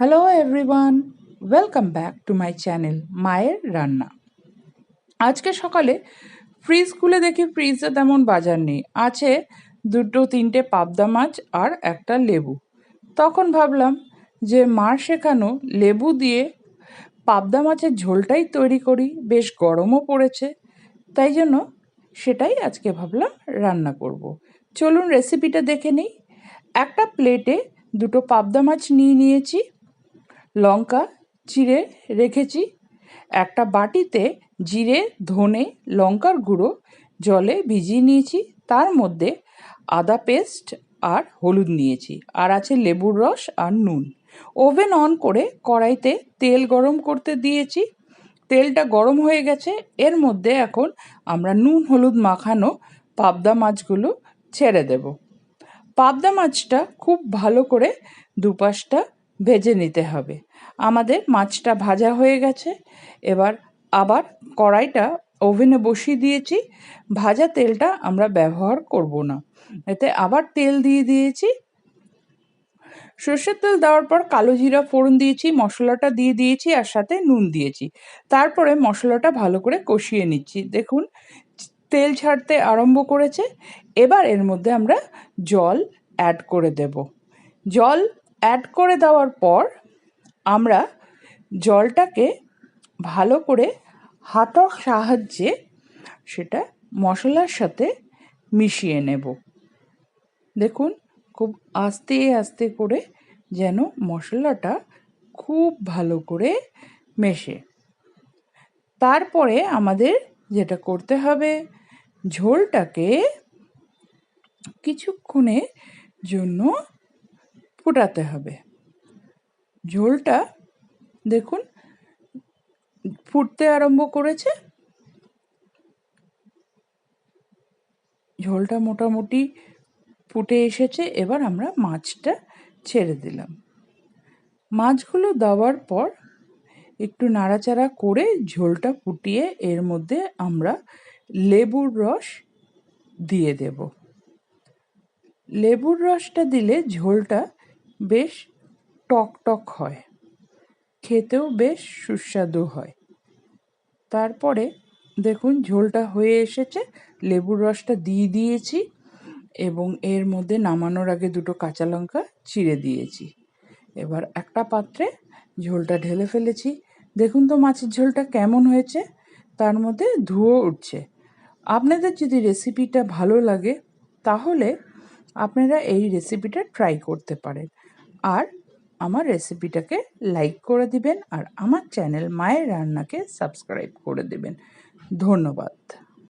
Hello everyone welcome back to my channel মায়ের রান্না আজকে সকালে ফ্রিজ খুলে দেখি ফ্রিজে তেমন বাজার নেই। আছে দুটো, তিনটে পাবদা মাছ আর একটা লেবু। তখন ভাবলাম যে মার শেখানো লেবু দিয়ে পাবদা মাছের ঝোলটাই তৈরি করি। বেশ গরমও পড়েছে, তাই জন্য সেটাই আজকে ভাবলাম রান্না করব। চলুন রেসিপিটা দেখে নিই। একটা প্লেটে দুটো পাবদা মাছ নিয়ে নিয়েছি। লঙ্কা চিড়ে রেখেছি। একটা বাটিতে জিরে, ধনে, লঙ্কার গুঁড়ো, জলে ভিজিয়ে নিয়েছি। তার মধ্যে আদা পেস্ট আর হলুদ নিয়েছি। আর আছে লেবুর রস আর নুন। ওভেন অন করে কড়াইতে তেল গরম করতে দিয়েছি। তেলটা গরম হয়ে গেছে। এর মধ্যে এখন আমরা নুন, হলুদ মাখানো পাবদা মাছগুলো ছেড়ে দেব। পাবদা মাছটা খুব ভালো করে দুপাশটা ভেজে নিতে হবে। আমাদের মাছটা ভাজা হয়ে গেছে। এবার আবার কড়াইটা ওভেনে বসিয়ে দিয়েছি। ভাজা তেলটা আমরা ব্যবহার করব না। এতে আবার তেল দিয়ে দিয়েছি। সর্ষের তেল দেওয়ার পর কালো জিরা ফোড়ন দিয়েছি, মশলাটা দিয়ে দিয়েছি আর সাথে নুন দিয়েছি। তারপরে মশলাটা ভালো করে কষিয়ে নিচ্ছি। দেখুন, তেল ছাড়তে আরম্ভ করেছে। এবার এর মধ্যে আমরা জল অ্যাড করে দেব। জল অ্যাড করে দেওয়ার পর আমরা জলটাকে ভালো করে হাতর সাহায্যে সেটা মশলার সাথে মিশিয়ে নেব। দেখুন, খুব আস্তে আস্তে করে যেন মশলাটা খুব ভালো করে মেশে। তারপরে আমাদের যেটা করতে হবে, ঝোলটাকে কিছুক্ষণের জন্য ফুটাতে হবে। ঝোলটা দেখুন, ফুটতে আরম্ভ করেছে। ঝোলটা মোটামুটি ফুটে এসেছে, এবার আমরা মাছটা ছেড়ে দিলাম। মাছগুলো দেওয়ার পর একটু নাড়াচাড়া করে ঝোলটা ফুটিয়ে এর মধ্যে আমরা লেবুর রস দিয়ে দেব। লেবুর রসটা দিলে ঝোলটা বেশ টক টক হয়। খেতেও বেশ সুস্বাদু হয়। তারপরে দেখুন ঝোলটা হয়ে এসেছে, লেবুর রসটা দিয়ে দিয়েছি এবং এর মধ্যে নামানোর আগে দুটো কাঁচা লঙ্কা চিড়ে দিয়েছি। এবার একটা পাত্রে ঝোলটা ঢেলে ফেলেছি। দেখুন তো মাছের ঝোলটা কেমন হয়েছে, তার মধ্যে ধুয়ো উঠছে। আপনাদের যদি রেসিপিটা ভালো লাগে, তাহলে আপনারা এই রেসিপিটা ট্রাই করতে পারেন। আর আমার রেসিপিটাকে লাইক করে দিবেন আর আমার চ্যানেল মায়ের রান্নাকে সাবস্ক্রাইব করে দেবেন। ধন্যবাদ।